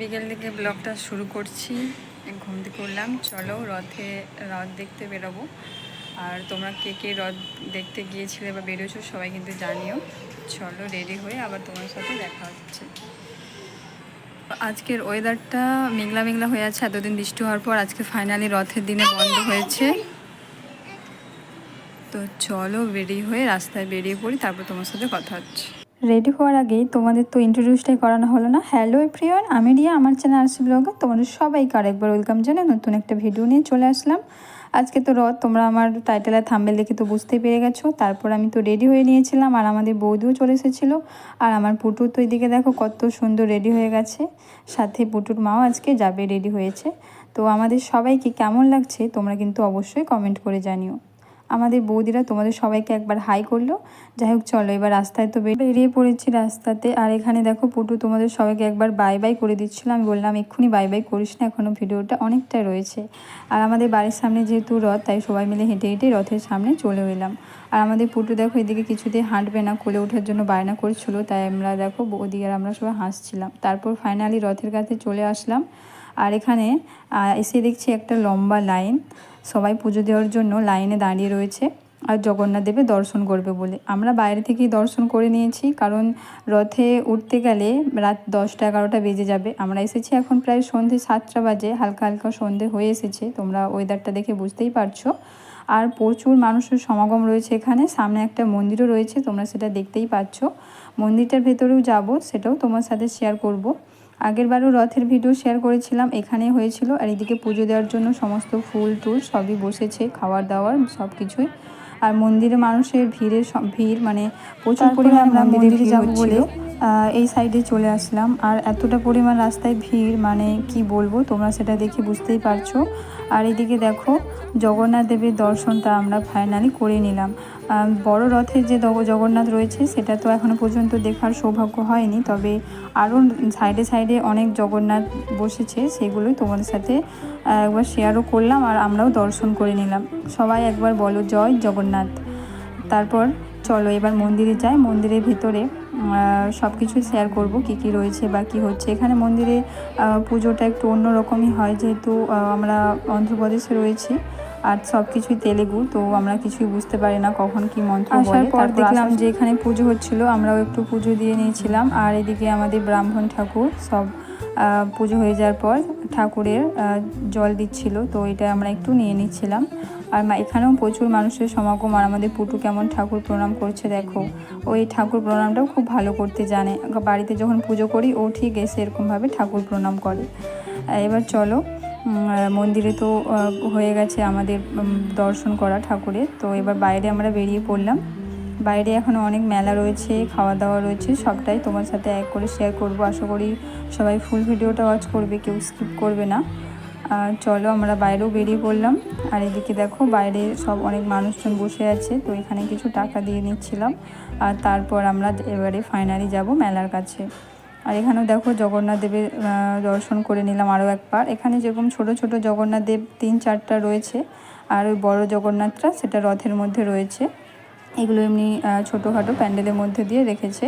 বিকেল থেকে ব্লগটা শুরু করছি। ঘুম থেকে করলাম চলো রথে, রথ দেখতে বেরোবো। আর তোমরা কে কে রথ দেখতে গিয়েছিলে বা বেরোছো সবাই কিন্তু জানিও। চলো রেডি হয়ে আবার তোমার সাথে দেখা হচ্ছে। আজকের ওয়েদারটা মেঘলা মেঘলা হয়ে আছে। এতদিন বৃষ্টি হওয়ার পর আজকে ফাইনালি রথের দিনে বন্ধ হয়েছে। তো চলো বেরিয়ে হয়ে রাস্তায় বেরিয়ে পড়ি, তারপর তোমার সাথে কথা হচ্ছে। রেডি হওয়ার আগেই তোমাদের তো ইন্ট্রোডিউসটাই করানো হলো না। হ্যালো প্রিয়ন আমি রিয়া, আমার চ্যানেল আরসি ব্লগে তোমাদের সবাইকে আরেকবার ওয়েলকাম জানাই নতুন একটা ভিডিও নিয়ে চলে আসলাম। আজকে তো রথ তোমরা আমার টাইটেলের থাম্বেল দেখে তো বুঝতেই পেরে গেছো। তারপর আমি তো রেডি হয়ে নিয়েছিলাম আর আমাদের বৌদিও চলে এসেছিল। আর আমার পুটুর তো এদিকে দেখো কত সুন্দর রেডি হয়ে গেছে। সাথে পুটুর মাও আজকে যাবে রেডি হয়েছে। তো আমাদের সবাইকে কেমন লাগছে তোমরা কিন্তু অবশ্যই কমেন্ট করে জানিও। আমাদের বৌদিরা তোমাদের সবাইকে একবার হাই করল। যাই হোক, চলো এবার রাস্তায় তো বেরিয়ে পড়েছি রাস্তাতে। আর এখানে দেখো পুটু তোমাদের সবাইকে একবার বাই বাই করে দিচ্ছিল। আমি বললাম, এক্ষুনি বাই বাই করিস না এখনও ভিডিওটা অনেকটাই রয়েছে। আর আমাদের বাড়ির সামনে যেহেতু রথ, তাই সবাই মিলে হেঁটে হেঁটে রথের সামনে চলে এলাম। আর আমাদের পুটু দেখো এদিকে কিছুতেই হাঁটবে না, কোলে ওঠার জন্য বায়না করছিল। তাই আমরা দেখো বৌদি আর আমরা সবাই হাসছিলাম। তারপর ফাইনালি রথের কাছে চলে আসলাম। আর এখানে এসে দেখছি একটা লম্বা লাইন সবাই পুজো দেওয়ার জন্য লাইনে দাঁড়িয়ে রয়েছে আর জগন্নাথ দেবের দর্শন করবে বলে। আমরা বাইরে থেকেই দর্শন করে নিয়েছি, কারণ রথে উঠতে গেলে রাত দশটা এগারোটা বেজে যাবে। আমরা এসেছি এখন প্রায় সন্ধে সাতটা বাজে, হালকা হালকা সন্ধে হয়ে এসেছে, তোমরা ওয়েদারটা দেখে বুঝতেই পারছ। আর প্রচুর মানুষের সমাগম রয়েছে এখানে, সামনে একটা মন্দিরও রয়েছে, তোমরা সেটা দেখতেই পাচ্ছ। মন্দিরটার ভেতরেও যাব, সেটাও তোমার সাথে শেয়ার করব। আগেরবারও রথের ভিডিও শেয়ার করেছিলাম এখানে হয়েছিল। আর এদিকে পুজো দেওয়ার জন্য সমস্ত ফুল টুল সবই বসেছে খাওয়ার দাওয়ার সব কিছুই আর মন্দিরে মানুষের ভিড়ের ভিড় মানে প্রচুর পরিমাণে আমরা মন্দিরে যাব বলে এই সাইডে চলে আসলাম। আর এতটা পরিমাণ রাস্তায় ভিড় মানে কি বলব তোমরা সেটা দেখে বুঝতেই পারছ। আর এদিকে দেখো জগন্নাথ দেবের দর্শনটা আমরা ফাইনালি করে নিলাম। বড় রথের যে জগন্নাথ রয়েছে, সেটা তো এখনও পর্যন্ত দেখার সৌভাগ্য হয়নি। তবে আরও সাইডে সাইডে অনেক জগন্নাথ বসেছে, সেগুলোই তোমাদের সাথে একবার শেয়ারও করলাম আর আমরাও দর্শন করে নিলাম। সবাই একবার বলো, জয় জগন্নাথ। তারপর চলো, এবার মন্দিরে যাই। মন্দিরের ভেতরে সব কিছু শেয়ার করব, কি কি রয়েছে বা কি হচ্ছে। এখানে মন্দিরে পুজোটা একটু অন্যরকমই হয়, যেহেতু আমরা অন্ধ্রপ্রদেশে রয়েছি। আর সব কিছুই তেলেগু তো আমরা কিছুই বুঝতে পারি না কখন কি মন্ত্র আসার পর দেখলাম যে এখানে পুজো হচ্ছিল আমরাও একটু পুজো দিয়ে নিয়েছিলাম। আর এদিকে আমাদের ব্রাহ্মণ ঠাকুর সব পুজো হয়ে যাওয়ার পর ঠাকুরের জল দিচ্ছিল তো এটা আমরা একটু নিয়ে নিচ্ছিলাম। আর এখানেও প্রচুর মানুষের সমাগম আর আমাদের পুটু কেমন ঠাকুর প্রণাম করছে দেখো। ওই ঠাকুর প্রণামটাও খুব ভালো করতে জানে। বাড়িতে যখন পুজো করি ও ঠিক এসে এরকমভাবে ঠাকুর প্রণাম করে। এবার চলো মন্দিরে তো হয়ে গেছে আমাদের দর্শন করা ঠাকুরের। তো এবার বাইরে আমরা বেরিয়ে পড়লাম। বাইরে এখনও অনেক মেলা রয়েছে, খাওয়া দাওয়া রয়েছে, সবটাই তোমার সাথে এক করে শেয়ার করব। আশা করি সবাই ফুল ভিডিওটা ওয়াচ করবে, কেউ স্কিপ করবে না। চলো আমরা বাইরেও বেরিয়ে পড়লাম। আর এদিকে দেখো, বাইরে সব অনেক মানুষজন বসে আছে, তো এখানে কিছু টাকা দিয়ে নিচ্ছিলাম। আর তারপর আমরা এবারে ফাইনালি যাব মেলার কাছে। আর এখানেও দেখো জগন্নাথ দেবের দর্শন করে নিলাম আরও একবার। এখানে যেরকম ছোট ছোট জগন্নাথ দেব তিন চারটা রয়েছে, আর ওই বড়ো জগন্নাথটা সেটা রথের মধ্যে রয়েছে। এগুলো এমনি ছোটোখাটো প্যান্ডেলের মধ্যে দিয়ে রেখেছে।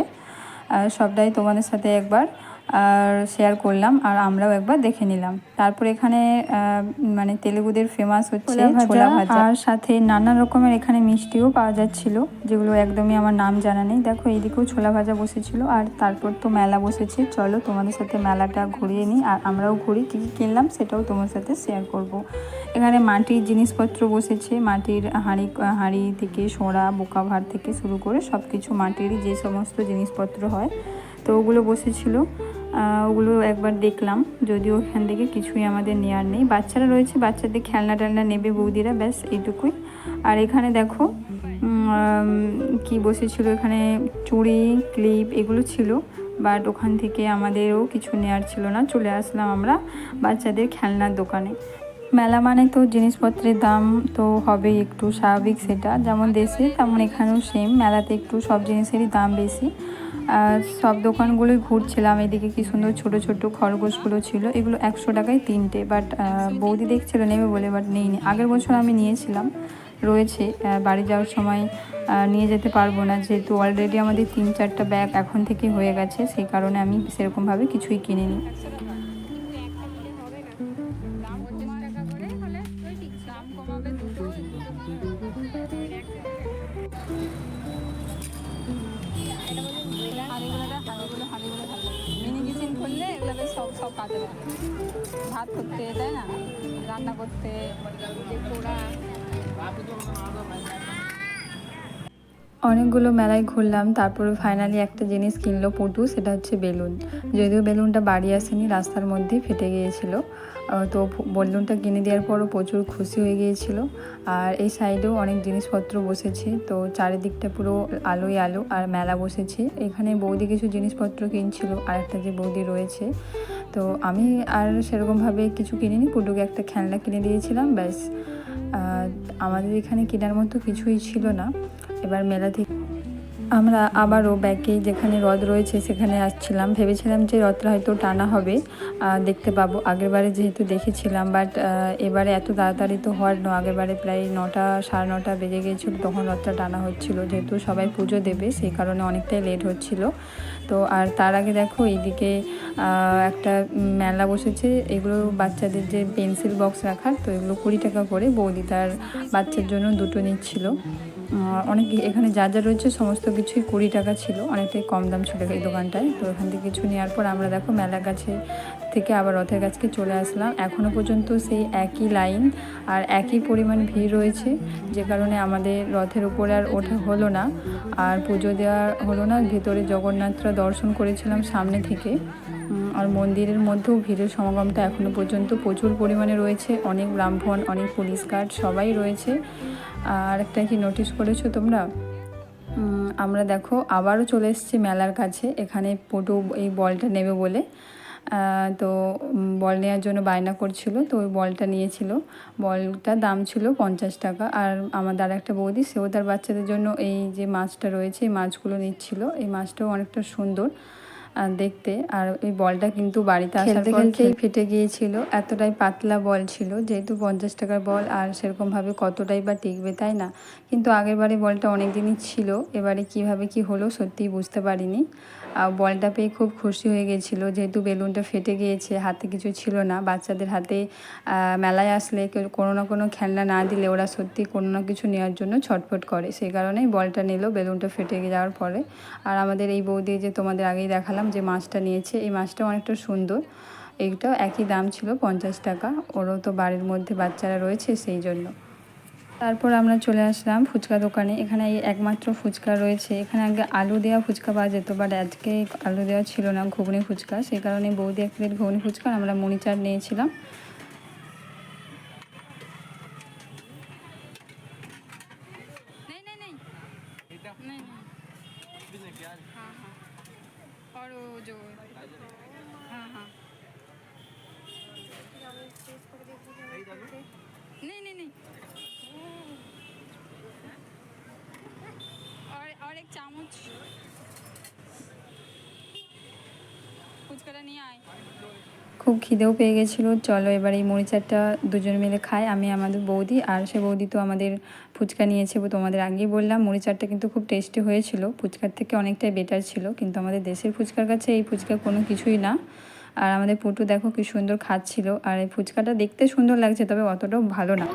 সবটাই তোমাদের সাথে একবার আর শেয়ার করলাম আর আমরাও একবার দেখে নিলাম। তারপর এখানে মানে তেলেগুদের ফেমাস হচ্ছে ছোলা ভাজা আর সাথে নানা রকমের এখানে মিষ্টিও পাওয়া যাচ্ছিল যেগুলো একদমই আমার নাম জানা নেই। দেখো এইদিকেও ছোলা ভাজা বসেছিল আর তারপর তো মেলা বসেছে। চলো তোমাদের সাথে মেলাটা ঘুরিয়ে নিই আর আমরাও ঘুরি কী কী কিনলাম সেটাও তোমার সাথে শেয়ার করব। এখানে মাটির জিনিসপত্র বসেছে মাটির হাঁড়ি হাঁড়ি থেকে সোঁড়া বোকা ভাত থেকে শুরু করে সব কিছু মাটিরই যে সমস্ত জিনিসপত্র হয় তো ওগুলো বসেছিল। ওগুলো একবার দেখলাম। যদিও ওখান থেকে কিছুই আমাদের নেওয়ার নেই। বাচ্চারা রয়েছে, বাচ্চাদের খেলনা টেলনা নেবে বৌদিরা, ব্যাস এইটুকুই। আর এখানে দেখো কি বসেছিল এখানে? চুড়ি, ক্লিপ এগুলো ছিল। বাট ওখান থেকে আমাদেরও কিছু নেওয়ার ছিল না। চলে আসলাম আমরা বাচ্চাদের খেলনার দোকানে। মেলা মানে তো জিনিসপত্রের দাম তো হবেই একটু স্বাভাবিক সেটা। যেমন দেশে, তেমন এখানেও সেম মেলাতে একটু সব জিনিসেরই দাম বেশি। সব দোকানগুলোই ঘুরছিলাম। এদিকে কি সুন্দর ছোট ছোট খরগোশগুলো ছিল। এগুলো একশো টাকায় তিনটে বাট বৌদি দেখছিল নেবে বলে বাট নেই নি আগের বছর আমি নিয়েছিলাম, রয়েছে। বাড়ি যাওয়ার সময় নিয়ে যেতে পারব না, যেহেতু অলরেডি আমাদের তিন, চারটা ব্যাগ এখন থেকে হয়ে গেছে, সেই কারণে আমি সেরকমভাবে কিছুই কিনিনি। রান্না করতে যে পোড়া অনেকগুলো মেলায় ঘুরলাম, তারপরে ফাইনালি একটা জিনিস কিনলো পটু, সেটা হচ্ছে বেলুন। যদিও বেলুনটা বাড়ি আসেনি, রাস্তার মধ্যেই ফেটে গিয়েছিল। তো বেলুনটা কিনে দেওয়ার পরও প্রচুর খুশি হয়ে গিয়েছিল। আর এই সাইডেও অনেক জিনিসপত্র বসেছে, তো চারিদিকটা পুরো আলোয় আলো, আর মেলা বসেছে। এখানে বৌদি কিছু জিনিসপত্র কিনছিল আর একটা যে বৌদি রয়েছে। তো আমি আর সেরকমভাবে কিছু কিনিনি, পুটুকে একটা খেলনা কিনে দিয়েছিলাম, ব্যাস। আমাদের এখানে কেনার মতো কিছুই ছিল না। এবার মেলা থেকে আমরা আবারও ব্যাকে যেখানে হ্রদ রয়েছে সেখানে আসছিলাম। ভেবেছিলাম যে রথটা হয়তো টানা হবে দেখতে পাবো। আগেরবারে যেহেতু দেখেছিলাম বাট এবারে এত তাড়াতাড়ি তো হওয়ার ন আগেরবারে প্রায় নটা, সাড়ে নটা বেজে গিয়েছিল, তখন রথটা টানা হচ্ছিল। যেহেতু সবাই পুজো দেবে, সেই কারণে অনেকটাই লেট হচ্ছিল। তো আর তার আগে দেখো, এইদিকে একটা মেলা বসেছে। এগুলো বাচ্চাদের যে পেন্সিল বক্স রাখার, তো এগুলো কুড়ি টাকা করে বৌদি তার বাচ্চার জন্য দুটো নিচ্ছিল। অনেক এখানে যা যা রয়েছে, সমস্ত কিছুই কুড়ি টাকা ছিল। অনেকটাই কম দাম ছিল এই দোকানটায়। তো এখান থেকে কিছু নেওয়ার পর আমরা দেখো মেলা গাছে থেকে আবার রথের গাছকে চলে আসলাম। এখনও পর্যন্ত সেই একই লাইন আর একই পরিমাণ ভিড় রয়েছে। যে কারণে আমাদের রথের উপরে আর ওঠা হলো না। আর পুজো দেওয়া হলো না। ভেতরে জগন্নাথরা দর্শন করেছিলাম সামনে থেকে। আর মন্দিরের মধ্যেও ভিড়ের সমাগমটা এখনও পর্যন্ত প্রচুর পরিমাণে রয়েছে। অনেক ব্রাহ্মণ, অনেক পুলিশ গার্ড সবাই রয়েছে। আর একটা কি নোটিস করেছ তোমরা? আমরা দেখো, আবারও চলে এসেছি মেলার কাছে, এখানে পটু এই বলটা নেবে বলে। তো বল নেওয়ার জন্য বায়না করছিল, তো ওই বলটা নিয়েছিল। বলটার দাম ছিল পঞ্চাশ টাকা, আর আমার আর একটা বৌদি, সেও তার বাচ্চাদের জন্য এই যে মাছটা রয়েছে, এই মাছগুলো নিচ্ছিল। এই মাছটাও অনেকটা সুন্দর। দেখতে। আর ওই বলটা কিন্তু বাড়িতে আসার খেলতে খেলতেই ফেটে গিয়েছিল। এতটাই পাতলা বল ছিল যেহেতু পঞ্চাশ টাকার বল আর সেরকমভাবে কতটাই বা টিকবে তাই না? কিন্তু আগের বারে বলটা অনেক দিনই ছিল এবারে কীভাবে কি হলো সত্যিই বুঝতে পারিনি। বলটা পেয়ে খুব খুশি হয়ে গেছিল, যেহেতু বেলুনটা ফেটে গিয়েছে, হাতে কিছু ছিল না, বাচ্চাদের হাতে মেলায় আসলে কোনো না কোনো খেলনা না দিলে ওরা সত্যি কোনো না কিছু নেওয়ার জন্য ছটফট করে। সেই কারণেই বলটা নিল, বেলুনটা ফেটে যাওয়ার পরে। আর আমাদের এই বৌদি যে তোমাদের আগেই দেখালাম যে মাছটা নিয়েছে, এই মাছটা অনেকটা সুন্দর। এইটাও একই দাম ছিল পঞ্চাশ টাকা, ওরও তো বাড়ির মধ্যে বাচ্চারা রয়েছে সেই জন্য। তারপর আমরা চলে আসলাম ফুচকা দোকানে। এখানে এই একমাত্র ফুচকা রয়েছে। এখানে আগে আলু দেওয়া ফুচকা পাওয়া যেত বাট আজকে আলু দেওয়া ছিল না, ঘুগনি ফুচকা। সেই কারণে বৌদি এক প্লেট ঘুগনি ফুচকা আমরা মণি চাট নিয়েছিলাম। খুব খিদেও পেয়ে গেছিল। চলো এবার এই মরিচ চাটটা দুজন মিলে খাই আমি, আমাদের বৌদি আর সে বৌদি তো আমাদের ফুচকা নিয়েছে তোমাদের আগেই বললাম। মুড়ি চাটটা কিন্তু খুব টেস্টি হয়েছিল। ফুচকার থেকে অনেকটাই বেটার ছিল। কিন্তু আমাদের দেশের ফুচকার কাছে এই ফুচকা কোনো কিছুই না। আর আমাদের পুটু দেখো কি সুন্দর খাচ্ছিল। আর এই ফুচকাটা দেখতে সুন্দর লাগছে, তবে অতটাও ভালো না।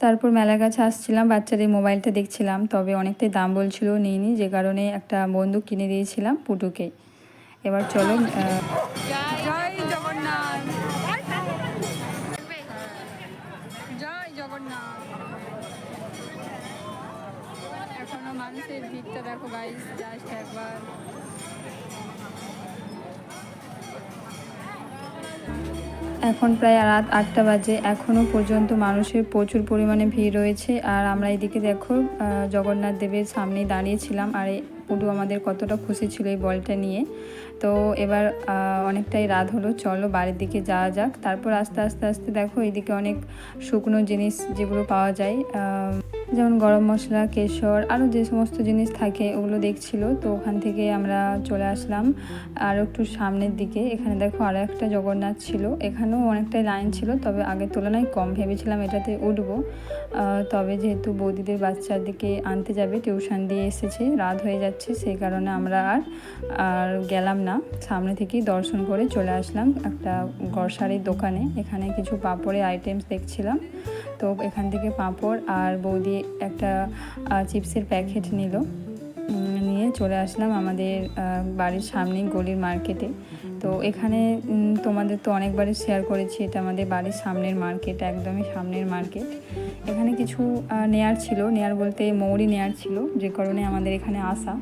তারপর মেলার কাছে আসছিলাম, বাচ্চাদের মোবাইলটা দেখছিলাম, তবে অনেকটাই দাম বলছিল নিইনি, যে কারণে একটা বন্দুক কিনে দিয়েছিলাম পুটুকে। এবার চলো মানুষের ভিড়টা দেখো জাস্ট একবার। এখন প্রায় রাত আটটা বাজে। এখনও পর্যন্ত মানুষের প্রচুর পরিমাণে ভিড় রয়েছে। আর আমরা এদিকে দেখো জগন্নাথ দেবের সামনে দাঁড়িয়েছিলাম আর এই পুটু আমাদের কতটা খুশি ছিল এই বলটা নিয়ে। তো এবার অনেকটাই রাত হলো। চলো বাড়ির দিকে যাওয়া যাক। তারপর আস্তে আস্তে আস্তে দেখো এদিকে অনেক শুকনো জিনিস যেগুলো পাওয়া যায়। যেমন গরম মশলা, কেশর আরও যে সমস্ত জিনিস থাকে ওগুলো দেখছিল, তো ওখান থেকে আমরা চলে আসলাম। আর একটু সামনের দিকে, এখানে দেখো আরও একটা জগন্নাথ ছিল। এখানেও অনেকটাই লাইন ছিল, তবে আগের তুলনায় কম ভেবেছিলাম এটাতে উঠবো। তবে যেহেতু বৌদিদের বাচ্চার দিকে আনতে যাবে টিউশন দিয়ে এসেছে, রাত হয়ে যাচ্ছে, সেই কারণে আমরা আর আর গেলাম না। সামনে থেকেই দর্শন করে চলে আসলাম একটা গ্রসারির দোকানে। এখানে কিছু পাঁপড়ের আইটেমস দেখছিলাম। তো এখান থেকে পাঁপড় আর বৌদি একটা চিপসের প্যাকেট নিল। নিয়ে চলে আসলাম আমাদের বাড়ির সামনে গলির মার্কেটে। তো এখানে তোমাদের তো অনেকবারই শেয়ার করেছি, এটা আমাদের বাড়ির সামনের মার্কেট, একদমই সামনের মার্কেট। এখানে কিছু নেয়ার ছিল। নেয়ার বলতে মৌরি নেয়ার ছিল, যে কারণে আমাদের এখানে আসা।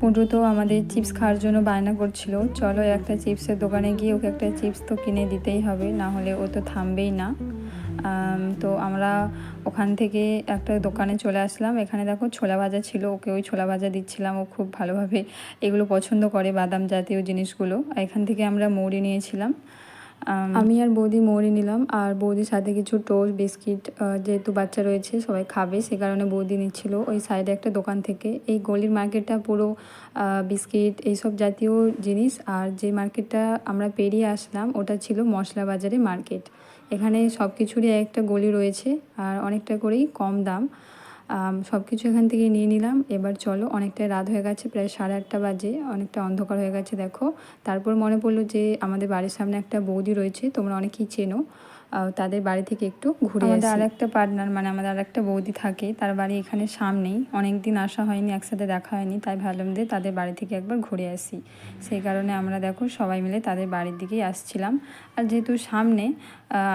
পুজো তো আমাদের চিপস খাওয়ার জন্য বায়না করছিল, চলো একটা চিপসের দোকানে গিয়ে ওকে একটা চিপস তো কিনে দিতেই হবে, না হলে ও তো থামবেই না। তো আমরা ওখান থেকে একটা দোকানে চলে আসলাম। এখানে দেখো ছোলা ভাজা ছিল, ওকে ওই ছোলা ভাজা দিচ্ছিলাম। ও খুব ভালোভাবে এগুলো পছন্দ করে, বাদাম জাতীয় জিনিসগুলো। এখান থেকে আমরা মৌরি নিয়েছিলাম। আমি আর বৌদি মৌরি নিলাম। আর বৌদির সাথে কিছু টোস্ট, বিস্কিট যেহেতু বাচ্চা রয়েছে, সবাই খাবে, সে কারণে বৌদি নিচ্ছিল ওই সাইডে একটা দোকান থেকে। এই গলির মার্কেটটা পুরো বিস্কিট, এইসব জাতীয় জিনিস। আর যে মার্কেটটা আমরা পেরিয়ে আসলাম, ওটা ছিল মশলা বাজারে মার্কেট। এখানে সব কিছুরই একটা গলি রয়েছে আর অনেকটা করেই কম দাম। সব কিছু এখান থেকে নিয়ে নিলাম। এবার চলো, অনেকটা রাত হয়ে গেছে, প্রায় সাড়ে আটটা বাজে। অনেকটা অন্ধকার হয়ে গেছে, দেখো। তারপর মনে পড়ল যে, আমাদের বাড়ির সামনে একটা বৌদি রয়েছে, তোমরা অনেকেই চেনো। তাদের বাড়ি থেকে একটু ঘুরে আমাদের আর একটা পার্টনার মানে আমাদের আর একটা বৌদি থাকে তার বাড়ি এখানে সামনেই। অনেক দিন আসা হয়নি একসাথে দেখা হয়নি তাই ভাবলাম যে তাদের বাড়ি থেকে একবার ঘুরে আসি। সেই কারণে আমরা দেখো সবাই মিলে তাদের বাড়ির দিকেই আসছিলাম। আর যেহেতু সামনে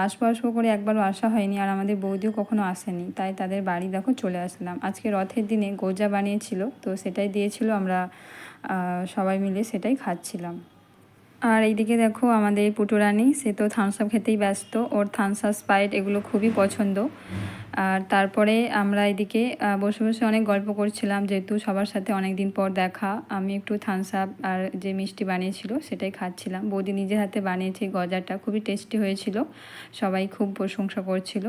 আসব আসব করে একবারও আসা হয়নি আর আমাদের বৌদিও কখনো আসেনি তাই তাদের বাড়ি দেখো চলে আসলাম। আজকে রথের দিনে গোজা বানিয়েছিল তো সেটাই দিয়েছিল আমরা সবাই মিলে সেটাই খাচ্ছিলাম। আর এইদিকে দেখো আমাদের এই পুটুরানি, সে তো থামস আপ খেতেই ব্যস্ত। ওর থামস আপ স্পাইট এগুলো খুবই পছন্দ। আর তারপরে আমরা এদিকে বসে বসে অনেক গল্প করছিলাম, যেহেতু সবার সাথে অনেক দিন পর দেখা। আমি একটু থামস আপ আর যে মিষ্টি বানিয়েছিল সেটাই খাচ্ছিলাম। বৌদি নিজের হাতে বানিয়েছে গজাটা, খুবই টেস্টি হয়েছিল। সবাই খুব প্রশংসা করছিল।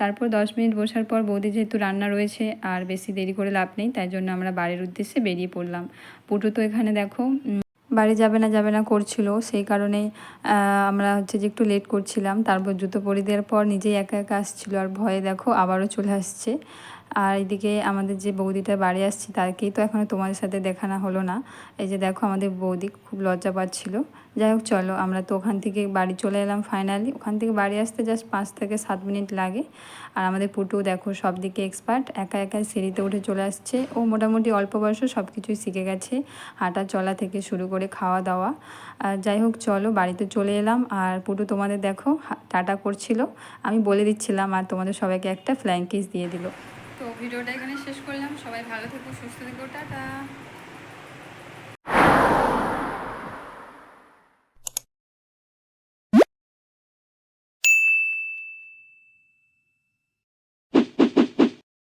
তারপর দশ মিনিট বসার পর বৌদি যেহেতু রান্না রয়েছে আর বেশি দেরি করে লাভ নেই, তাই জন্য আমরা বাড়ির উদ্দেশ্যে বেরিয়ে পড়লাম। পুটু তো এখানে দেখো বাড়ি যাবে না যাবে না করছিল। সেই কারণে আমরা হচ্ছে যে একটু লেট করছিলাম। তারপর জুতো পরি দেওয়ার পর নিজেই একা একা আসছিল। আর ভয়ে দেখো আবারও চলে আসছে। আর এদিকে আমাদের যে বৌদিটা বাড়ি আসছে, তাকেই তো এখনও তোমাদের সাথে দেখানো হলো না। এই যে দেখো আমাদের বৌদি খুব লজ্জা পাচ্ছিল। যাই হোক, চলো আমরা তো ওখান থেকে বাড়ি চলে এলাম ফাইনালি ওখান থেকে বাড়ি আসতে জাস্ট পাঁচ থেকে সাত মিনিট লাগে। আর আমাদের পুটু দেখো সব দিকে এক্সপার্ট একা একা সিঁড়িতে উঠে চলে আসছে। ও মোটামুটি অল্প বয়সে সব কিছুই শিখে গেছে, হাঁটা চলা থেকে শুরু করে খাওয়া দাওয়া। যাই হোক, চলো বাড়িতে চলে এলাম। আর পুটু তোমাদের দেখো টাটা করছিল। আমি বলে দিচ্ছিলাম আর তোমাদের সবাইকে একটা ফ্ল্যাঙ্কিস দিয়ে দিল। ভিডিওটা এখানে শেষ করলাম। সবাই ভালো থেকো সুস্থ থেকো টাটা।